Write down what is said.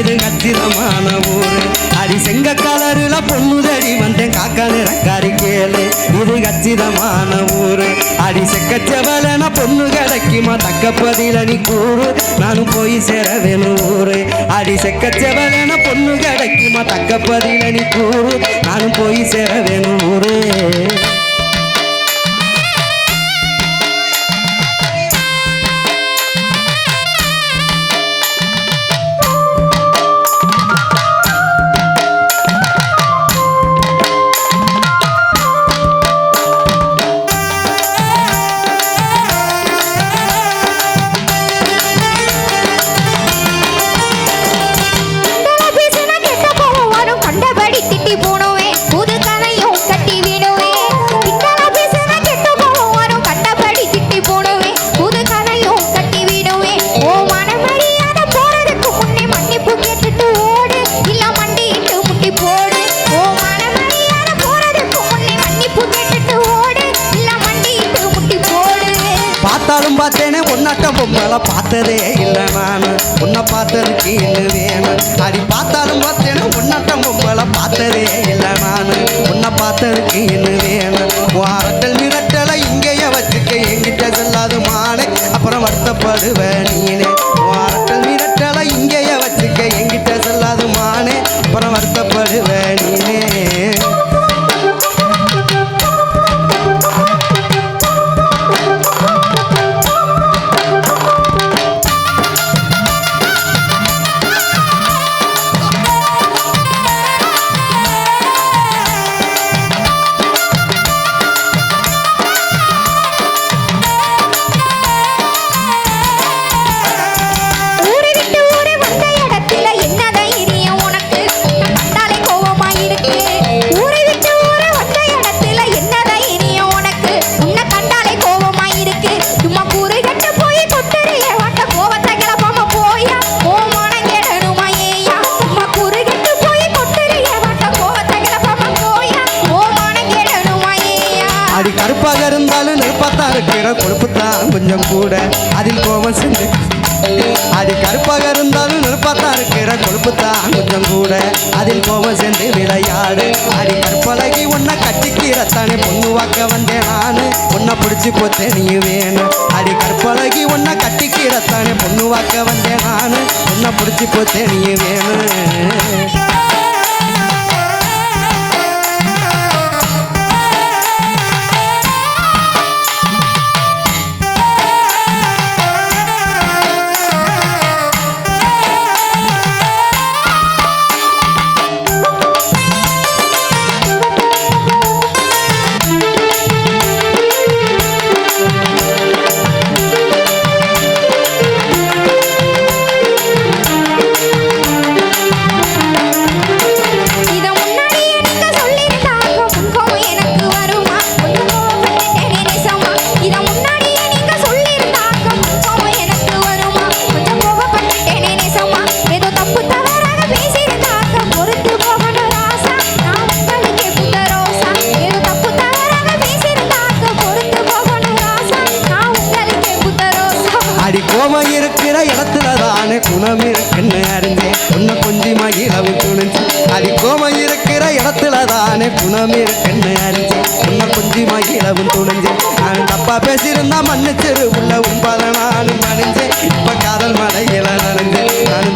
இது கத்திரமான ஊரு. அடி செங்க கலருல பொண்ணுதடி வந்தேன் காக்கா நிறக்காரி கேளு. இது கச்சிதமான ஊரு. அடி செக்கச்சவலன பொண்ணு கிடைக்குமா தக்க பதில நீ கூறு. நானும் போய் சேர வேணும் ஊரு. அடி செக்கச்சவலன பொண்ணு கிடைக்குமா தக்க பதில நீ கூறு. நானும் போய் சேர வேணும் ஊரு. பார்த்தேனே உன்னாட்டம் பொம்மலை பார்த்ததே இல்லை நான். உன்னை பார்த்ததுக்கு இல்லை. வேணும் அடி பார்த்தாலும் பார்த்தேன்னு உன்னாட்டம் பொம்மலை நெருப்பாத்தான் கொழுப்பு தான் கொஞ்சம் கூட. அதில் கோபம் செஞ்சு. அது கருப்பாக இருந்தாலும் நெருப்பாத்தான் இருக்கிற கொழுப்பு தான் கொஞ்சம் கூட. அதில் கோபம் சென்று விளையாடு. அடி கற்பழகி உன்னை கட்டிக்கிறத்தானே பொண்ணு வாக்க வந்தேன் நானு. உன்னை பிடிச்சி போத்தே நீ வேணும் அடி கற்பழகி உன்னை கட்டிக்கிறத்தானே பொண்ணு வாக்க வந்தேன் நானு. உன்னை பிடிச்சி போத்தே நீ வேணும் குணமே என்ன அறிஞ்சேன் உன்னை கொஞ்சமா இரவு துணிஞ்சு. அது கோம இருக்கிற இடத்துல தானே குணமே என்ன அறிஞ்சேன் உன்னை கொஞ்சமா இரவு துணிஞ்சேன் நான் தப்பா பேசியிருந்தா மன்னிச்சிரு உள்ள உண்பதை நானும் மணிஞ்சேன் இப்ப காதல் மலையில நனைஞ்சேன் நான்